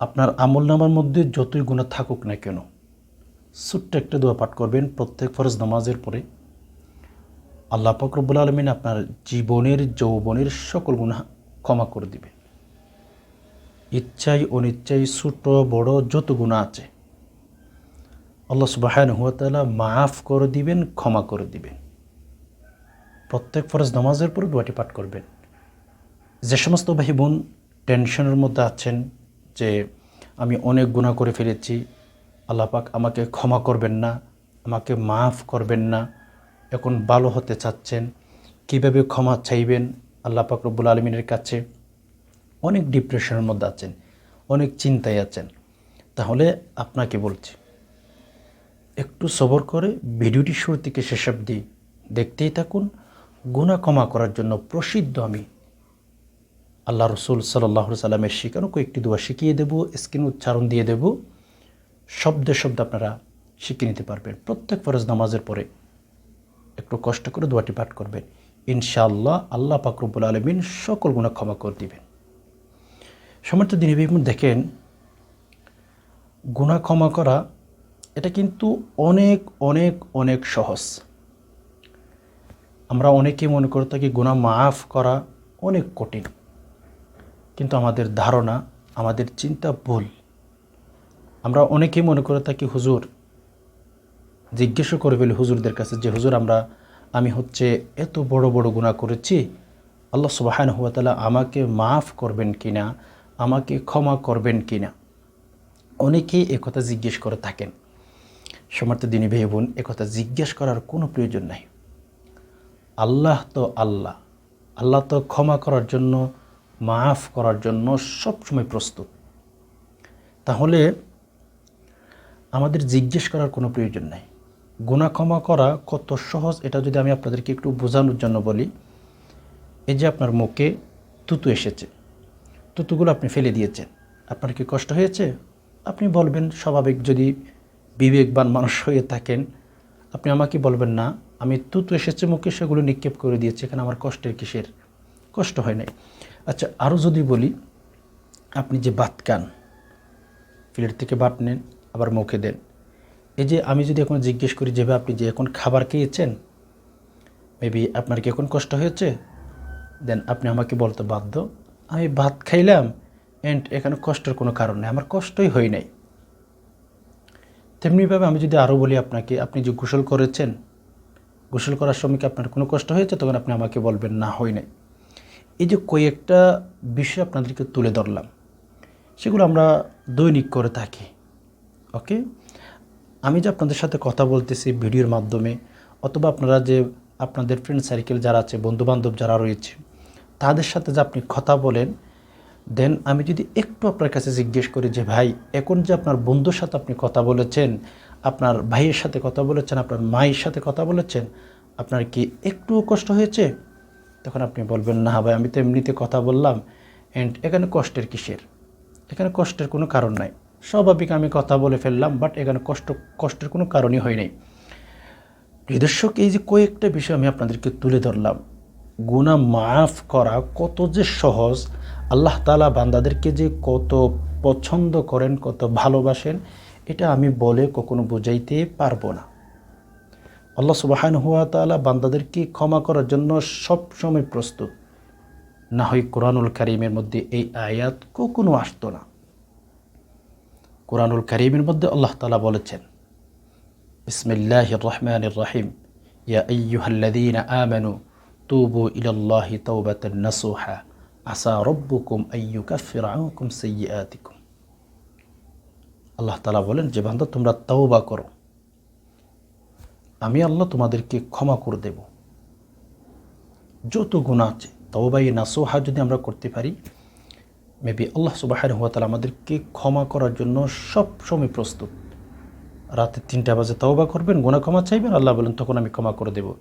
আপনার আমল নামার মধ্যে যতই গুণা থাকুক না কেন, ছোট্ট একটা দোয়া পাঠ করবেন প্রত্যেক ফরজ নামাজের পরে। আল্লাহ ফকরবুল আলমিন আপনার জীবনের, যৌবনের সকল গুণা ক্ষমা করে দিবে ইচ্ছাই অনিচ্ছাই ছোট, বড় যত গুণা আছে, আল্লাহ সুবাহান হুয়াতালা মাফ করে দিবেন, ক্ষমা করে দিবেন। প্রত্যেক ফরজ নামাজের পরে দোয়াটি পাঠ করবেন। যে সমস্ত ভাই বোন টেনশনের মধ্যে আছেন যে আমি অনেক গুণা করে ফেলেছি। আল্লাহ পাক আমাকে ক্ষমা করবেন না, আমাকে মাফ করবেন না। এখন ভালো হতে চাচ্ছেন, কীভাবে ক্ষমা চাইবেন? আল্লাহ পাক রব্বুল আলমিনের কাছে অনেক ডিপ্রেশনের মধ্যে আছেন, অনেক চিন্তায় আছেন। তাহলে আপনাকে বলছি, একটু সবর করে ভিডিওটি শুরু থেকে শেষ অবধি দেখতেই থাকুন। গুণা ক্ষমা করার জন্য প্রসিদ্ধ আমি আল্লাহ রসুল সাল্লাহ সাল্লামের শিখানো কয়েকটি দোয়া শিখিয়ে দেব স্ক্রিন উচ্চারণ দিয়ে দেব। শব্দে শব্দ আপনারা শিখে নিতে পারবেন। প্রত্যেক ফরজ নামাজের পরে একটু কষ্ট করে দোয়াটি পাঠ করবেন। ইনশাআল্লাহ আল্লাহ পাকরবুল আলমিন সকল গুণা ক্ষমা করে দিবেন। সমর্থ দিনী বিমুন দেখেন গুণা ক্ষমা করা, এটা কিন্তু অনেক অনেক অনেক সহজ। আমরা অনেকেই মনে করে থাকি গুণা মাফ করা অনেক কঠিন। কিন্তু আমাদের ধারণা, আমাদের চিন্তা ভুল। আমরা অনেকেই মনে করে থাকি, হুজুর জিজ্ঞেসও করে ফেলি হুজুরদের কাছে যে, হুজুর, আমরা, আমি হচ্ছে এত বড় বড় গুণা করেছি। আল্লাহ সুবাহান হুয়াতালা আমাকে মাফ করবেন কিনা? আমাকে ক্ষমা করবেন কিনা? অনেকেই একথা জিজ্ঞেস করে থাকেন। সমর্থ দিনী ভাই বোন একথা জিজ্ঞেস করার কোনো প্রয়োজন নাই। আল্লাহ তো আল্লাহ। আল্লাহ তো ক্ষমা করার জন্য মাফ করার জন্য সবসময় প্রস্তুত। তাহলে আমাদের জিজ্ঞেস করার কোনো প্রয়োজন নাই। গুণা ক্ষমা করা কত সহজ, এটা যদি আমি আপনাদেরকে একটু বোঝানোর জন্য বলি, এই যে আপনার মুখে তুতু এসেছে, তুতুগুলো আপনি ফেলে দিয়েছেন। আপনার কি কষ্ট হয়েছে? আপনি বলবেন, স্বাভাবিক যদি বিবেকবান মানুষ হয়ে থাকেন, আপনি আমাকে বলবেন, না, আমি তুতু এসেছে মুখে, সেগুলো নিক্ষেপ করে দিয়েছি, এখানে আমার কষ্টের কিসের? কষ্ট হয় নাই। আচ্ছা আরও যদি বলি, আপনি যে বাত খান প্লেট থেকে বাট নেন, আবার মুখে দেন। এই যে আমি যদি এখন জিজ্ঞেস করি যেভাবে আপনি যে এখন খাবার খেয়েছেন মেবি আপনার কি এখন কষ্ট হয়েছে? দেন আপনি আমাকে বলতে বাধ্য, আমি ভাত খাইলাম অ্যান্ড এখানে কষ্টের কোনো কারণ নেই, আমার কষ্টই হয় নাই। তেমনিভাবে আমি যদি আরও বলি আপনাকে, আপনি যে গোসল করেছেন, গোসল করার সময় কি আপনার কোনো কষ্ট হয়েছে? তখন আপনি আমাকে বলবেন, না, হয় নাই। এই যে কয়েকটা বিষয় আপনাদেরকে তুলে ধরলাম, সেগুলো আমরা দৈনিক করে থাকি, ওকে? আমি যে আপনাদের সাথে কথা বলতেছি ভিডিওর মাধ্যমে, অথবা আপনারা যে আপনাদের ফ্রেন্ড সার্কেল যারা আছে, বন্ধুবান্ধব যারা রয়েছে, তাদের সাথে যে আপনি কথা বলেন দেন আমি যদি একটু আপনার কাছে জিজ্ঞেস করি যে, ভাই, এখন যে আপনার বন্ধুর সাথে আপনি কথা বলেছেন, আপনার ভাইয়ের সাথে কথা বলেছেন, আপনার মায়ের সাথে কথা বলেছেন, আপনার কি একটুও কষ্ট হয়েছে? তখন আপনি বলবেন, না ভাই, আমি তো এমনিতে কথা বললাম অ্যান্ড এখানে কষ্টের কিসের? এখানে কষ্টের কোনো কারণ নাই। স্বাভাবিক আমি কথা বলে ফেললাম বাট এখানে কষ্ট, কষ্টের কোনো কারণই হয় নাই। দর্শক, এই যে কয়েকটা বিষয় আমি আপনাদেরকে তুলে ধরলাম। গুণা মাফ করা কত যে সহজ। আল্লাহ তালা বান্দাদেরকে যে কত পছন্দ করেন, কত ভালোবাসেন, এটা আমি বলে কখনো বোঝাইতে পারব না। আল্লাহ সুবাহান হুয়া তালা বান্দাদেরকে ক্ষমা করার জন্য সব সময় প্রস্তুত। না হয় কোরআনুল কারিমের মধ্যে এই আয়াত কখনো আসতো না। কোরআনুল কারিমের মধ্যে আল্লাহ তালা বলেছেন বিসমিল্লাহ রহমান রহিম। ইয়া আইয়ুহাল্লাযীনা আমানু তুবু ইলাল্লাহি তাওবাতান নাসুহা। আসা রব্বুকুম আইয়ুকাফিরা আনকুম সাইয়্যাতিকুম। আল্লাহ তালা বলেন, যে বান্দা তোমরা তাওবা করো আমি আল্লাহ তোমাদেরকে ক্ষমা করে দেব। যত গুণা আছে তওবাই নাসোহা যদি আমরা করতে পারি মেবি আল্লাহ সুবাহের হুয়াতালা আমাদেরকে ক্ষমা করার জন্য সব সময় প্রস্তুত। রাতে তিনটা বাজে তওবা করবেন গুণা ক্ষমা চাইবেন, আল্লাহ বলেন, তখন আমি ক্ষমা করে দেব।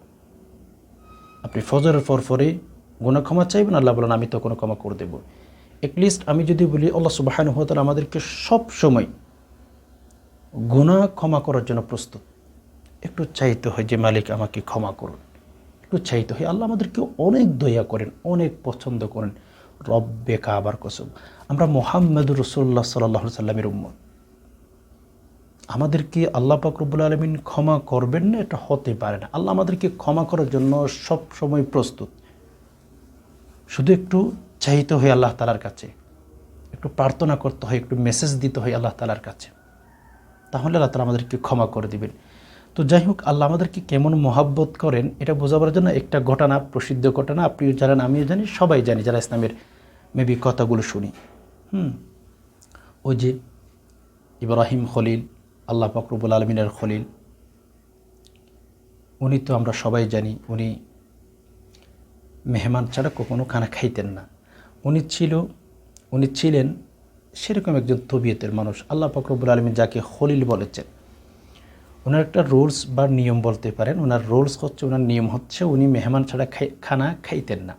আপনি ফজরের পর পরে গুণা ক্ষমা চাইবেন, আল্লাহ বলেন, আমি তখন ক্ষমা করে দেব। এটলিস্ট আমি যদি বলি, আল্লাহ সুবাহান হুয়াতালা আমাদেরকে সব সময় গুণা ক্ষমা করার জন্য প্রস্তুত। একটু চাইতে হয় যে, মালিক, আমাকে ক্ষমা করুন। একটু চাইতে হয় আল্লাহ আমাদেরকে অনেক দয়া করেন, অনেক পছন্দ করেন। রব্বে কাবার কসম। আমরা মোহাম্মদুর রসুল্লাহ সাল্লাহ সাল্লামের উম্মত। আমাদেরকে আল্লাহ পাকরবুল আলমিন ক্ষমা করবেন না, এটা হতে পারে না। আল্লাহ আমাদেরকে ক্ষমা করার জন্য সব সময় প্রস্তুত। শুধু একটু চাইতে হয় আল্লাহ তালার কাছে, একটু প্রার্থনা করতে হয়, একটু মেসেজ দিতে হয় আল্লাহ তালার কাছে। তাহলে আল্লাহ তালা আমাদেরকে ক্ষমা করে দিবেন। তো যাই হোক, আল্লাহ আমাদেরকে কেমন মহাব্বত করেন, এটা বোঝাবার জন্য একটা ঘটনা, প্রসিদ্ধ ঘটনা, আপনিও জানেন, আমিও জানি, সবাই জানি যারা ইসলামের মেবি কথাগুলো শুনি। হুম, ওই যে ইব্রাহিম খলিল, আল্লাহ ফকরবুল আলমিনের খলিল, উনি তো আমরা সবাই জানি, উনি মেহমান ছাড়া কখনো খানা খাইতেন না। উনি ছিল, উনি ছিলেন সেরকম একজন তবিয়তের মানুষ। আল্লাহ ফকরবুল আলমিন যাকে খলিল বলেছেন। ওনার একটা রুলস বা নিয়ম বলতে পারেন। ওনার রুলস হচ্ছে, ওনার নিয়ম হচ্ছে, উনি মেহমান ছাড়া খানা খাইতেন না।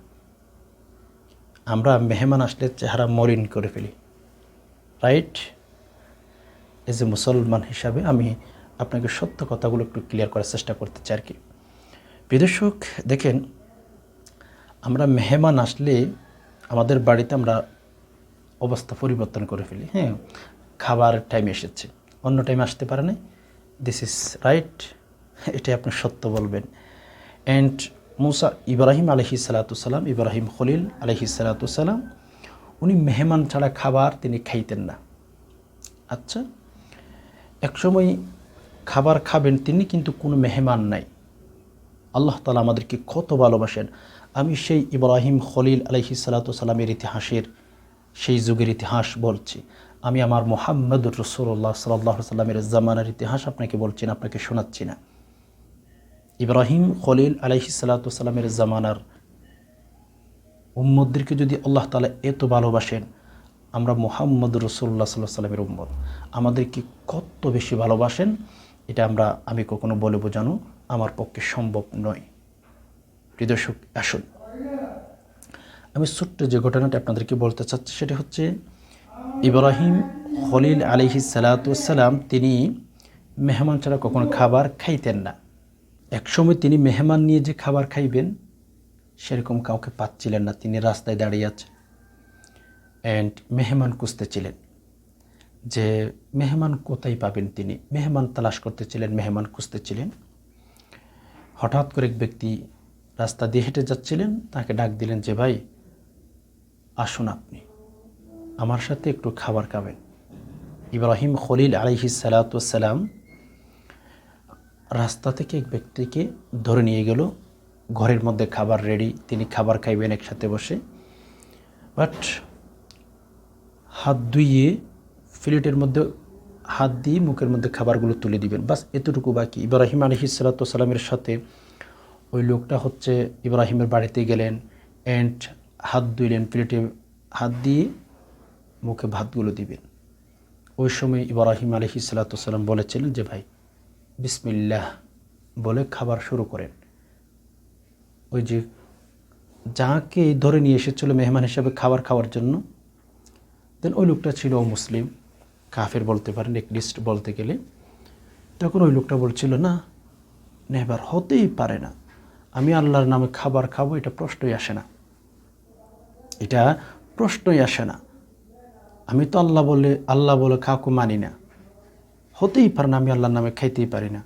আমরা মেহমান আসলে চেহারা মলিন করে ফেলি। রাইট এজ এ মুসলমান হিসাবে আমি আপনাকে সত্য কথাগুলো একটু ক্লিয়ার করার চেষ্টা করতে চাই আর কি। বিদর্শক দেখেন, আমরা মেহমান আসলে আমাদের বাড়িতে আমরা অবস্থা পরিবর্তন করে ফেলি। হ্যাঁ খাবার টাইম এসেছে। অন্য টাইম আসতে পারে না দিস ইজ রাইট এটাই আপনি সত্য বলবেন। অ্যান্ড মুসা ইব্রাহিম আলহি সালাতুসাল্লাম ইব্রাহিম খলিল আলহি সালাতুসাল্লাম উনি মেহমান ছাড়া খাবার তিনি খাইতেন না। আচ্ছা একসময় খাবার খাবেন তিনি, কিন্তু কোনো মেহমান নাই। আল্লাহ তালা আমাদেরকে কত ভালোবাসেন। আমি সেই ইব্রাহিম খলিল আলহি সালাতামের ইতিহাসের, সেই যুগের ইতিহাস বলছি। আমি আমার মোহাম্মদুর রসুল্লাহ সাল্লাহ সাল্লামের জামানার ইতিহাস আপনাকে বলছি না, আপনাকে শোনাচ্ছি না। ইব্রাহিম খলিল আলহি সাল্লাতামের জামানার উম্মদদেরকে যদি আল্লাহ তালা এত ভালোবাসেন, আমরা মোহাম্মদ রসুল্লাহ সাল্লাহ সাল্লামের উম্মদ আমাদেরকে কত বেশি ভালোবাসেন, এটা আমরা, আমি কখনো বলে বোঝানো আমার পক্ষে সম্ভব নয়। হৃদয়সুখ আসুন। আমি ছোট্ট যে ঘটনাটা আপনাদেরকে বলতে চাচ্ছি, সেটা হচ্ছে ইব্রাহিম খলিল আলিহি সালাতাম তিনি মেহমান ছাড়া কখনো খাবার খাইতেন না। একসময় তিনি মেহমান নিয়ে যে খাবার খাইবেন, সেরকম কাউকে পাচ্ছিলেন না। তিনি রাস্তায় দাঁড়িয়ে আছেন অ্যান্ড মেহমান খুঁজতেছিলেন যে মেহমান কোথায় পাবেন তিনি। মেহমান তালাশ করতেছিলেন, মেহমান খুঁজতেছিলেন। হঠাৎ করে এক ব্যক্তি রাস্তা দিয়ে হেঁটে যাচ্ছিলেন, তাকে ডাক দিলেন যে, ভাই, আসুন আপনি। আমার সাথে একটু খাবার খাবেন। ইব্রাহিম খলিল আলহি সালাতাম রাস্তা থেকে এক ব্যক্তিকে ধরে নিয়ে গেল। ঘরের মধ্যে খাবার রেডি তিনি খাবার খাইবেন একসাথে বসে। বাট হাত ধুইয়ে প্লেটের মধ্যে, হাত দিয়ে মুখের মধ্যে খাবারগুলো তুলে দিবেন। বাস এতটুকু বাকি। ইব্রাহিম আলহি সালাতামের সাথে ওই লোকটা হচ্ছে ইব্রাহিমের বাড়িতে গেলেন অ্যান্ড হাত ধুইলেন প্লেটে, হাত দিয়ে মুখে ভাতগুলো দিবেন। ওই সময় ইব্রাহিম আলহি সালাতাম বলেছিলেন যে, ভাই, বিসমিল্লাহ বলে খাবার শুরু করেন। ওই যে যাকে ধরে নিয়ে এসেছিল মেহমান হিসাবে খাবার খাওয়ার জন্য দেন ওই লোকটা ছিল মুসলিম, কাফের বলতে পারেন লিস্ট বলতে গেলে। তখন ওই লোকটা বলছিল, না নেহবার হতেই পারে না। আমি আল্লাহর নামে খাবার খাব, এটা প্রশ্নই আসে না। এটা প্রশ্নই আসে না। আমি তো আল্লাহ বলে আল্লাহ বলে কাউকে মানি না। হতেই পারে না, আমি আল্লাহর নামে খাইতেই পারি না।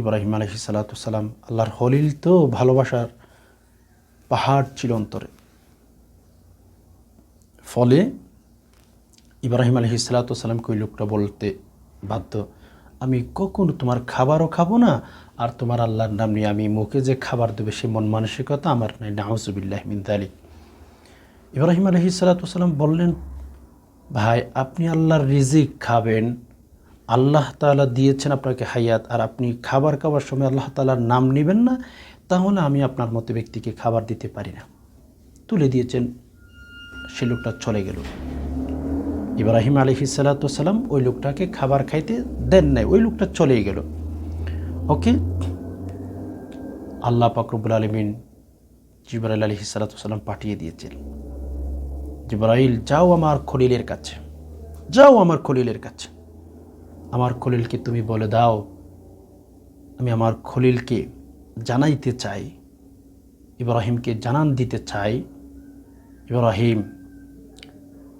ইব্রাহিম আলহি সালাতাম আল্লাহর হলিল তো ভালোবাসার পাহাড় ছিল অন্তরে। ফলে ইব্রাহিম আলহি সালাতামকে ওই লোকটা বলতে বাধ্য, আমি কখনো তোমার খাবারও খাব না, আর তোমার আল্লাহর নাম নিয়ে আমি মুখে যে খাবার দেবে, সে মন মানসিকতা আমার নাই, নাউজুবিল্লাহ মিন্দালি ইব্রাহিম আলহি সালাতাম বললেন ভাই, আপনি আল্লাহর রিজিক খাবেন, আল্লাহ তালা দিয়েছেন আপনাকে হায়াত, আর আপনি খাবার খাওয়ার সময় আল্লাহ তালার নাম নেবেন না, তাহলে আমি আপনার মতো ব্যক্তিকে খাবার দিতে পারি না। তুলে দিয়েছেন, সে লোকটা চলে গেল। ইব্রাহিম আলহি সালাতাম ওই লোকটাকে খাবার খাইতে দেন নাই, ওই লোকটা চলেই গেল। ওকে? আল্লাহ পাকরবুল আলমিন জিবরাইল আলহি সালাতাম পাঠিয়ে দিয়েছেন। জিবরাইল, যাও আমার খলিলের কাছে। যাও আমার খলিলের কাছে। আমার খলিলকে তুমি বলে দাও, আমি আমার খলিলকে জানাইতে চাই, ইব্রাহিমকে জানান দিতে চাই। ইব্রাহিম,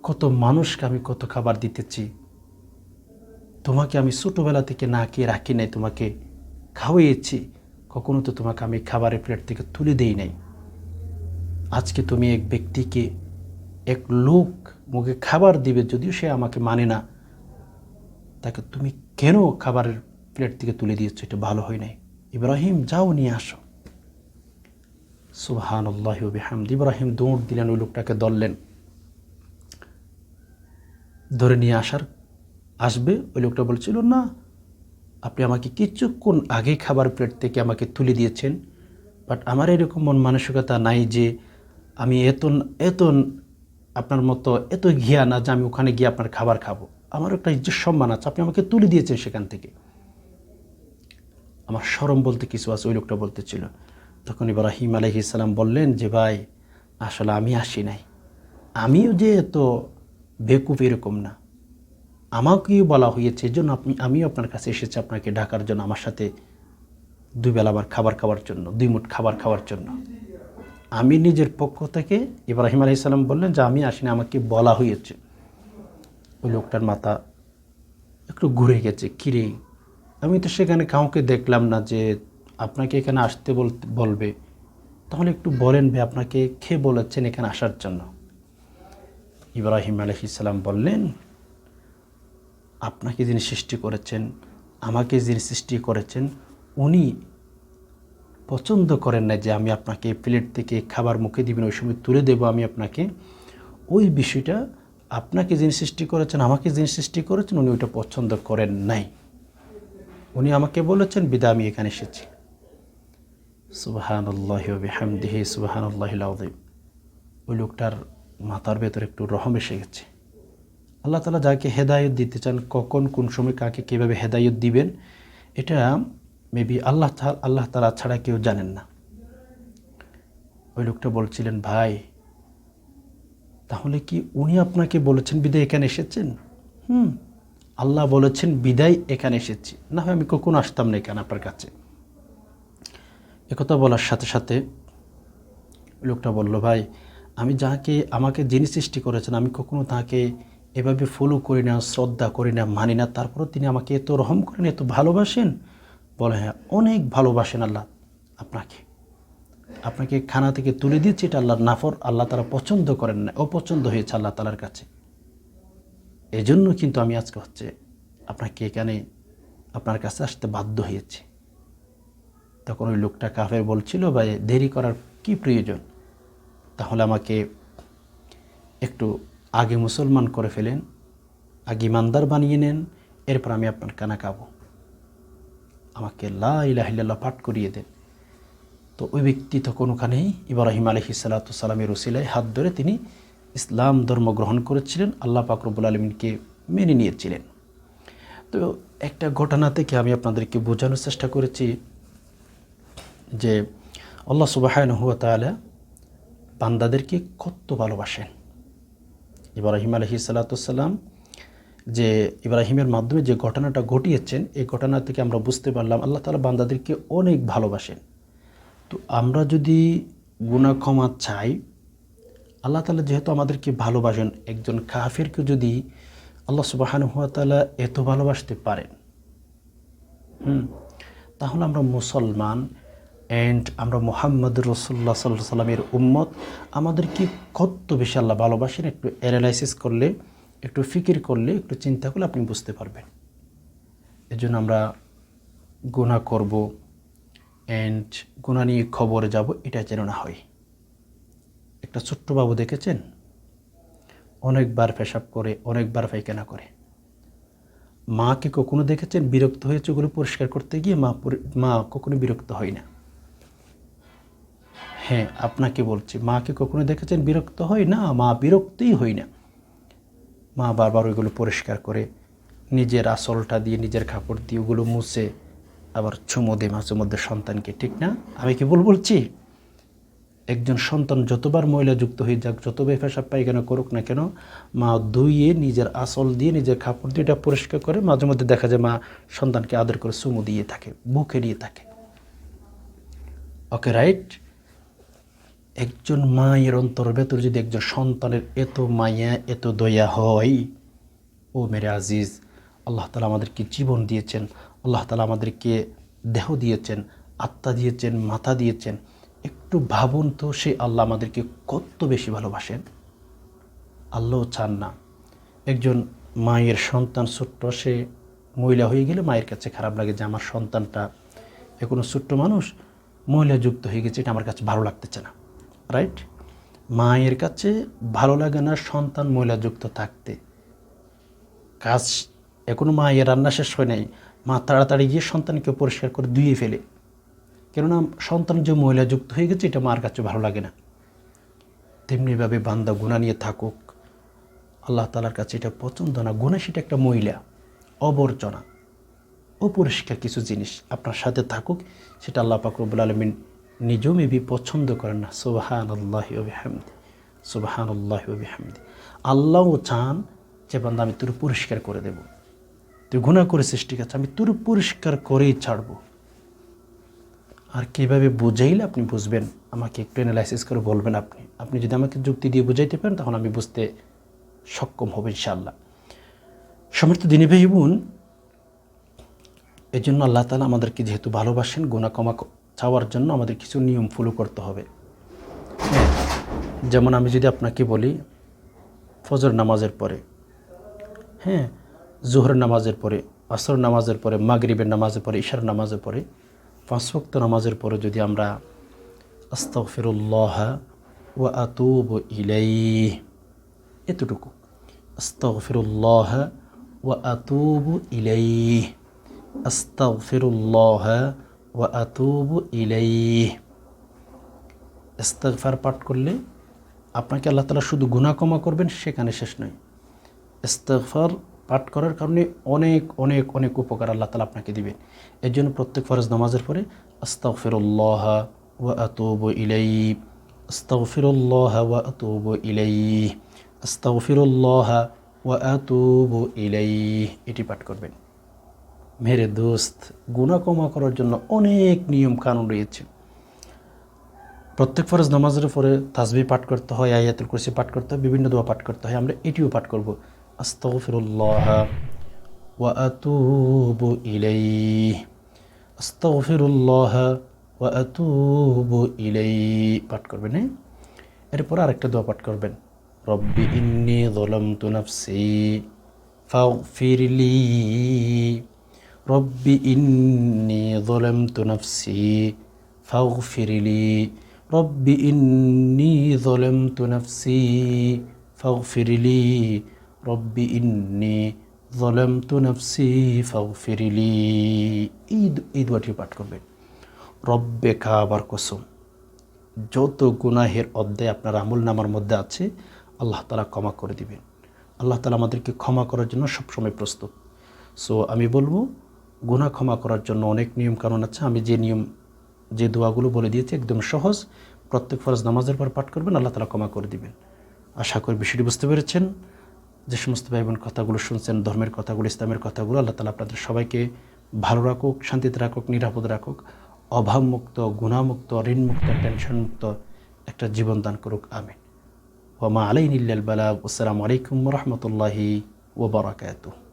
কত মানুষকে আমি কত খাবার দিতেছি। তোমাকে আমি ছোটোবেলা থেকে না খেয়ে রাখি নাই, তোমাকে খাওয়াইয়েছি। কখনো তো তোমাকে আমি খাবারের প্লেট থেকে তুলে দেই নাই। আজকে তুমি এক ব্যক্তিকে এক লোক মুখে খাবার দিবে যদিও সে আমাকে মানে না। তাকে তুমি কেন খাবারের প্লেট থেকে তুলে দিয়েছ? এটা ভালো হয় নাই। ইব্রাহিম, যাও নিয়ে আসো। সুবহান আল্লাহ ইব্রাহিম দৌড় দিলেন, ওই লোকটাকে ধরলেন। ধরে নিয়ে আসার আসবে। ওই লোকটা বলছিল, না, আপনি আমাকে কিছুক্ষণ আগে খাবার প্লেট থেকে আমাকে তুলে দিয়েছেন, বাট আমার এরকম মন মানসিকতা নাই যে আমি এত এত আপনার মতো এত ঘিয়া না যে আমি ওখানে গিয়ে আপনার খাবার খাব। আমার একটা ইজ্জত সম্মান আছে, আপনি আমাকে তুলে দিয়েছেন সেখান থেকে। আমার সরম বলতে কিছু আছে, ওই লোকটা বলতেছিল। তখন ইব্রাহিম আলহি ইসলাম বললেন যে, ভাই, আসলে আমি আসি নাই। আমিও যে এত বেকুফ এরকম না। আমাকেও বলা হয়েছে, এই জন্য আপনি, আমিও আপনার কাছে এসেছি আপনাকে ডাকার জন্য, আমার সাথে দুবেলা আবার খাবার খাওয়ার জন্য, দুই মুঠ খাবার খাওয়ার জন্য। আমি নিজের পক্ষ থেকে ইব্রাহিম আলহি সাল্লাম বললেন যে আমি আসিনি, আমাকে বলা হয়েছে। ওই লোকটার মাথা একটু ঘুরে গেছে, কিরে? আমি তো সেখানে কাউকে দেখলাম না যে আপনাকে এখানে আসতে বলতে, বলবে। তাহলে একটু বলেন ভাই, আপনাকে খেয়ে বলেছেন এখানে আসার জন্য? ইব্রাহিম আলহিসাল্লাম বললেন, আপনাকে যিনি সৃষ্টি করেছেন, আমাকে যিনি সৃষ্টি করেছেন, উনি পছন্দ করেন না যে আমি আপনাকে প্লেট থেকে খাবার মুখে দিবেন, ওই সময় তুলে দেব আমি আপনাকে। ওই বিষয়টা আপনাকে যিনি সৃষ্টি করেছেন, আমাকে যিনি সৃষ্টি করেছেন, উনি ওইটা পছন্দ করেন নাই। উনি আমাকে বলেছেন, বিদা, আমি এখানে এসেছি। সুবাহান আল্লাহ হামদিহি সুবাহান আল্লাহ ওই লোকটার মাথার ভেতরে একটু রহম এসে গেছে। আল্লাহ তালা যাকে হেদায়ত দিতে চান, কখন, কোন সময়, কাকে, কীভাবে হেদায়ত দিবেন, এটা মেবি আল্লাহ আল্লাহ তালা ছাড়া কেউ জানেন না। ওই লোকটা বলছিলেন, ভাই, তাহলে কি উনি আপনাকে বলেছেন বিদায় এখানে এসেছেন? হুম, আল্লাহ বলেছেন বিদায় এখানে এসেছি। না হয় আমি কখনো আসতাম না এখানে আপনার কাছে। একথা বলার সাথে সাথে লোকটা বলল, ভাই, আমি যাকে, আমাকে যিনি সৃষ্টি করেছেন, আমি কখনো তাকে এভাবে ফলো করি না, শ্রদ্ধা করি না, মানি না। তারপরও তিনি আমাকে এত রহম করেন, এত ভালোবাসেন বলে হ্যাঁ অনেক ভালোবাসেন আল্লাহ আপনাকে। আপনাকে খানা থেকে তুলে দিয়েছি, এটা আল্লাহর নাফর, আল্লাহ তারা পছন্দ করেন না, অপছন্দ হয়েছে আল্লাহ তালার কাছে। এজন্য কিন্তু আমি আজকে হচ্ছে আপনাকে এখানে আপনার কাছে আসতে বাধ্য হয়েছি। তখন ওই লোকটা কাফের বলছিল বা দেরি করার কি প্রয়োজন? তাহলে আমাকে একটু আগে মুসলমান করে ফেলেন, আগে ইমানদার বানিয়ে নেন, এরপর আমি আপনার কানা খাব। আমাকে লাহিল্লাহ পাঠ করিয়ে দেন। তো ওই ব্যক্তি তখন ওখানেই ইব্রাহিম আলহি সালাতামের রসিলায় হাত ধরে তিনি ইসলাম ধর্ম গ্রহণ করেছিলেন, আল্লাহ পাকরবুল আলমিনকে মেনে নিয়েছিলেন। তো একটা ঘটনা থেকে আমি আপনাদেরকে বোঝানোর চেষ্টা করেছি যে আল্লাহ সুবাহায়ন হুয়া তালা বান্দাদেরকে কত ভালোবাসেন। ইব্রাহিম আলহি সাল্লাতাম যে ইব্রাহিমের মাধ্যমে যে ঘটনাটা ঘটিয়েছেন, এই ঘটনা থেকে আমরা বুঝতে পারলাম আল্লাহ তালা বান্দাদেরকে অনেক ভালোবাসেন। তো আমরা যদি গুণা ক্ষমা চাই, আল্লাহ তালা যেহেতু আমাদেরকে ভালোবাসেন, একজন কাফেরকে যদি আল্লাহ সুবাহান হুয়া তালা এত ভালোবাসতে পারেন, হুম, তাহলে আমরা মুসলমান অ্যান্ড আমরা মোহাম্মদ রসুল্লাহ সাল্লাহ সাল্লামের উম্মত, আমাদেরকে কত বেশি আল্লাহ ভালোবাসেন একটু অ্যানালাইসিস করলে। একটু ফিকির করলে, একটু চিন্তা করলে আপনি বুঝতে পারবেন। এজন্য আমরা গুণা করব অ্যান্ড গুণা নিয়ে খবরে যাব, এটা যেন না হয়। একটা ছোট্ট বাবু দেখেছেন? অনেকবার পেশাব করে, অনেকবার পায়খানা করে। মাকে কখনো দেখেছেন বিরক্ত হয়ে চোখগুলো পরিষ্কার করতে গিয়ে মা মা কখনো বিরক্ত হয় না? হ্যাঁ আপনাকে বলছি মাকে কখনো দেখেছেন বিরক্ত হয় না? মা বিরক্তই হয় না। মা বারবার ওইগুলো পরিষ্কার করে নিজের আসলটা দিয়ে, নিজের কাপড় দিয়ে ওগুলো মুছে আবার চুমো দেয় মাঝে মধ্যে সন্তানকে, ঠিক না? আমি কি বল বলছি? একজন সন্তান যতবার ময়লা যুক্ত হয়ে যাক, যত যতবার পেশাব পায়খানা করুক না কেন, মা ধুইয়ে নিজের আসল দিয়ে, নিজের কাপড় দিয়ে এটা পরিষ্কার করে মাঝে মধ্যে দেখা যায় মা সন্তানকে আদর করে চুমু দিয়ে থাকে, বুকে নিয়ে থাকে। ওকে রাইট একজন মায়ের অন্তর ভেতর যদি একজন সন্তানের এত মায়া, এত দয়া হয়, ও মেরে আজিজ, আল্লাহ তালা আমাদেরকে জীবন দিয়েছেন, আল্লাহ তালা আমাদেরকে দেহ দিয়েছেন, আত্মা দিয়েছেন মাথা দিয়েছেন, একটু ভাবুন তো সে আল্লাহ আমাদেরকে কত বেশি ভালোবাসেন। আল্লাহ চান না। একজন মায়ের সন্তান ছোট্ট, সে মহিলা হয়ে গেলে মায়ের কাছে খারাপ লাগে যে আমার সন্তানটা এ কোনো ছোট্ট মানুষ, মহিলা যুক্ত হয়ে গেছে, এটা আমার কাছে ভালো লাগতেছে না। রাইট মায়ের কাছে ভালো লাগে না সন্তান মহিলা যুক্ত থাকতে। কাজ এখনও মায়ের রান্না শেষ হয় নাই। মা তাড়াতাড়ি গিয়ে সন্তানকে পরিষ্কার করে ধুয়ে ফেলে। কেননা সন্তান যে মহিলা যুক্ত হয়ে গেছে, এটা মার কাছে ভালো লাগে না। তেমনিভাবে বান্দা গুণা নিয়ে থাকুক। আল্লাহ তালার কাছে এটা পছন্দ না। গুণা সেটা একটা মহিলা। অবর্জনা। অপরিষ্কার কিছু জিনিস আপনার সাথে থাকুক, সেটা আল্লাহ পাকরবুল আলমিন নিজেও মেবি পছন্দ করেন না। সুবাহান আল্লাহ হামদি সুবাহান আল্লাহ হামদি আল্লাহও চান যে বান্দা আমি তোর পরিষ্কার করে দেব। তুই গুণা করেছিস ঠিক আছে আমি তোর পরিষ্কার করেই ছাড়বো। আর কীভাবে বুঝাইলে আপনি বুঝবেন? আমাকে একটু অ্যানালাইসিস করে বলবেন আপনি। আপনি যদি আমাকে যুক্তি দিয়ে বুঝাইতে পারেন, তখন আমি বুঝতে সক্ষম হব ইনশাআল্লাহ। সমর্থ দিনী ভাই বোন এই জন্য আল্লাহ তালা আমাদেরকে যেহেতু ভালোবাসেন গুণা কমা চাওয়ার জন্য আমাদের কিছু নিয়ম ফলো করতে হবে। হ্যাঁ, যেমন আমি যদি আপনাকে বলি ফজর নামাজের পরে হ্যাঁ জোহর নামাজের পরে আসর নামাজের পরে মাগরিবের নামাজের পরে ঈশার নামাজের পরে পাঁচ নামাজের পরে যদি আমরা আস্তাগফিরুল্লাহ ওয়া আতুব ইলাই এতটুকু। আস্তাগফিরুল্লাহ ওয়া আতুব ইলাই আস্তাগফিরুল্লাহ ওয়া আতুব ইলাই ইস্তেগফার পাঠ করলে আপনাকে আল্লাহ তালা শুধু গুনাহ ক্ষমা করবেন, সেখানে শেষ নয়। ইস্তেগফার পাঠ করার কারণে অনেক অনেক অনেক উপকার আল্লাহ তালা আপনাকে দিবেন। এর জন্য প্রত্যেক ফরজ নামাজের পরে আস্তাগফিরুল্লাহ ওয়া আতুবু ইলাই আস্তাগফিরুল্লাহ ওয়া আতুবু ইলাই আস্তাগফিরুল্লাহ ওয়া আতুবু ইলাই এটি পাঠ করবেন। মেরে দোস্ত গুনাহ ক্ষমা করার জন্য অনেক নিয়ম কানুন রয়েছে। প্রত্যেক ফরজ নামাজের পরে তাসবি পাঠ করতে হয়, আয়াতুল কুরসি পাঠ করতে হয়, বিভিন্ন দোয়া পাঠ করতে হয়, আমরা এটিও পাঠ করব। আস্তাগফিরুল্লাহ পাঠ করবেন হ্যাঁ? এরপর আরেকটা দোয়া পাঠ করবেন। রব্বি ইন্নি যালামতু নাফসি ফাগফিরলি। রব্বি ইন্নি যালামতু নাফসি ফাগফিরলি রব্বি ইন্নি যালামতু নাফসি ফাগফিরলি রব্বি ইন্নি যালামতু নাফসি ফাগফিরলি এই দু- এই দোয়াটি পাঠ করবেন। রব্বে কাবার কসম, যত গুনাহের অধ্যায় আপনার আমল নামার মধ্যে আছে, আল্লাহ তালা ক্ষমা করে দিবেন। আল্লাহ তালা আমাদেরকে ক্ষমা করার জন্য সবসময় প্রস্তুত। সো আমি বলব গুনাহ ক্ষমা করার জন্য অনেক নিয়ম কানুন আছে। আমি যে নিয়ম, যে দোয়াগুলো বলে দিয়েছি একদম সহজ। প্রত্যেক ফরজ নামাজের পর পাঠ করবেন, আল্লাহ তালা ক্ষমা করে দিবেন। আশা করি বিষয়টি বুঝতে পেরেছেন। যে সমস্ত ভাই বোন কথাগুলো শুনছেন, ধর্মের কথাগুলো, ইসলামের কথাগুলো, আল্লাহ তালা আপনাদের সবাইকে ভালো রাখুক, শান্তিতে রাখুক, নিরাপদ রাখুক। অভাবমুক্ত গুণামুক্ত ঋণমুক্ত, টেনশনমুক্ত একটা জীবন দান করুক। আমিন। ওমা আলাইনিল্লাল বালাগ আসসালামু আলাইকুম রহমতুল্লাহি ওবরাকাতুহ